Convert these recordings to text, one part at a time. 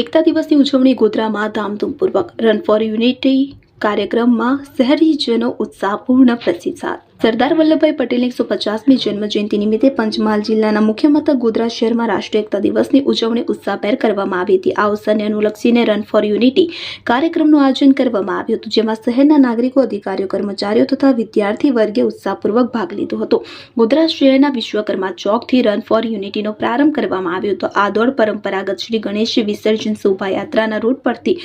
એકતા દિવસની ઉજવણી ગોધરામાં ધામધૂમપૂર્વક. રન ફોર યુનિટી કાર્યક્રમમાં શહેરીજનો ઉત્સાહપૂર્ણ પ્રતિસાદ. સરદાર વલ્લભભાઈ પટેલની એકસો પચાસમી જન્મજયંતિ નિમિત્તે પંચમહાલ જિલ્લાના મુખ્ય મથક ગોધરા શહેરમાં રાષ્ટ્રીય એકતા દિવસની ઉજવણી ઉત્સાહભેર કરવામાં આવી હતી. આ અવસરને અનુલક્ષીને રન ફોર યુનિટી કાર્યક્રમનું આયોજન કરવામાં આવ્યું હતું, જેમાં શહેરના નાગરિકો, અધિકારીઓ, કર્મચારીઓ તથા વિદ્યાર્થી વર્ગે ઉત્સાહપૂર્વક ભાગ લીધો હતો. ગોધરા શહેરના વિશ્વકર્મા ચોકથી રન ફોર યુનિટીનો પ્રારંભ કરવામાં આવ્યો હતો. આ દોડ પરંપરાગત શ્રી ગણેશ વિસર્જન શોભાયાત્રાના રૂટ પરથી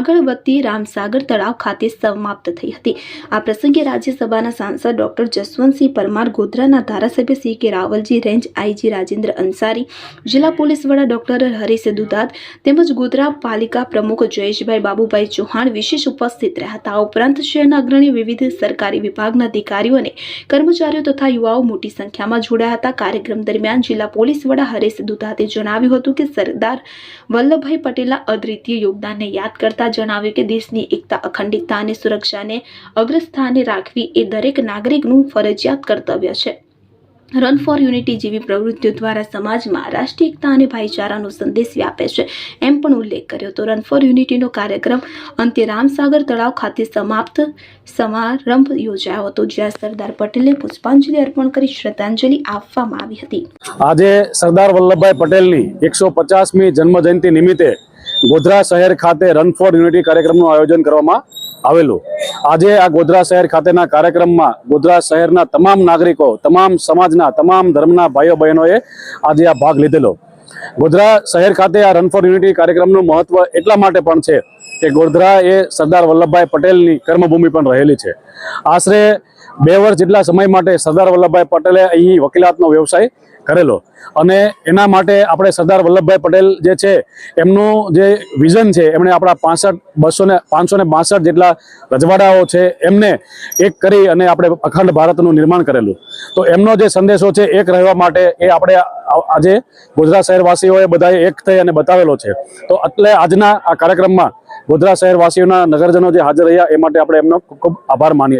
આગળ વધતી રામસાગર તળાવ ખાતે સમાપ્ત થઈ હતી. આ પ્રસંગે રાજ્યસભાના સાંસદ ડોક્ટર જસવંતસિંહ પરમાર ગોધરાના ધારાસભ્ય સી કે રાવલજી, રેન્જ આઈજી રાજેન્દ્ર અંસારી, જિલ્લા પોલીસ વડા ડોક્ટર હરીશ દુધાત તેમજ ગોધરા પાલિકા પ્રમુખ જયેશભાઈ બાબુભાઈ ચૌહાણ વિશેષ ઉપસ્થિત રહ્યા હતા. ઉપરાંત શહેરના અગ્રણી વિવિધ સરકારી વિભાગના અધિકારીઓ અને કર્મચારીઓ તથા યુવાઓ મોટી સંખ્યામાં જોડાયા હતા. કાર્યક્રમ દરમિયાન જિલ્લા પોલીસ વડા હરીશ દુધાતે જણાવ્યું હતું કે સરદાર વલ્લભભાઈ પટેલના અદ્વિતીય યોગદાનને યાદ કરતા જણાવ્યું કે દેશની એકતા, અખંડિતતા અને સુરક્ષાને અગ્રસ્થાને રાખવી એ દરેક નાગરિકનું ફરજિયાત કર્તવ્ય છે. રન ફોર યુનિટી જેવી પ્રવૃત્તિઓ દ્વારા સમાજમાં રાષ્ટ્રીય એકતા અને ભાઈચારાનો સંદેશ વ્યાપે છે. એમ પણ ઉલ્લેખ કર્યો હતો. રન ફોર યુનિટીનો કાર્યક્રમ અંતે રામસાગર તળાવ ખાતે સમાપ્ત સમારંભ યોજાયો હતો, જ્યાં સરદાર પટેલે પુષ્પાંજલિ અર્પણ કરી શ્રદ્ધાંજલિ આપવામાં આવી હતી. આજે સરદાર વલ્લભભાઈ પટેલની એકસો પચાસમી જન્મજયંતિ નિમિત્તે ગોધરા શહેર ખાતે રન ફોર યુનિટી કાર્યક્રમનું આયોજન કરવામાં આવેલું. આજે આ ગોધરા શહેર ખાતેના કાર્યક્રમમાં ગોધરા શહેરના તમામ નાગરિકો, તમામ સમાજના, તમામ ધર્મના ભાઈઓ, બહેનોએ આજે આ ભાગ લીધેલો. ગોધરા શહેર ખાતે આ રન ફોર યુનિટી કાર્યક્રમનું મહત્વ એટલા માટે પણ છે કે ગોધરા એ સરદાર વલ્લભભાઈ પટેલની કર્મભૂમિ પણ રહેલી છે. આશરે બે વર્ષ જેટલા સમય માટે સરદાર વલ્લભભાઈ પટેલે અહીં વકીલાતનો વ્યવસાય કરેલો. અને એના માટે આપણે સરદાર વલ્લભભાઈ પટેલ જે છે, એમનું જે વિઝન છે, એમણે આપણા પાસઠ, બસો ને, પાંચસો ને બાસઠ જેટલા રજવાડાઓ છે, એમને એક કરી અને આપણે અખંડ ભારતનું નિર્માણ કરેલું. તો એમનો જે સંદેશો છે, એક રહેવા માટે એ આપણે આજે ગુજરાત શહેરવાસીઓએ બધાએ એક થઈ અને બતાવેલો છે. તો એટલે આજના આ કાર્યક્રમમાં ગુજરાત શહેરવાસીઓના નગરજનો જે હાજર રહ્યા, એ માટે આપણે એમનો ખૂબ આભાર માનીએ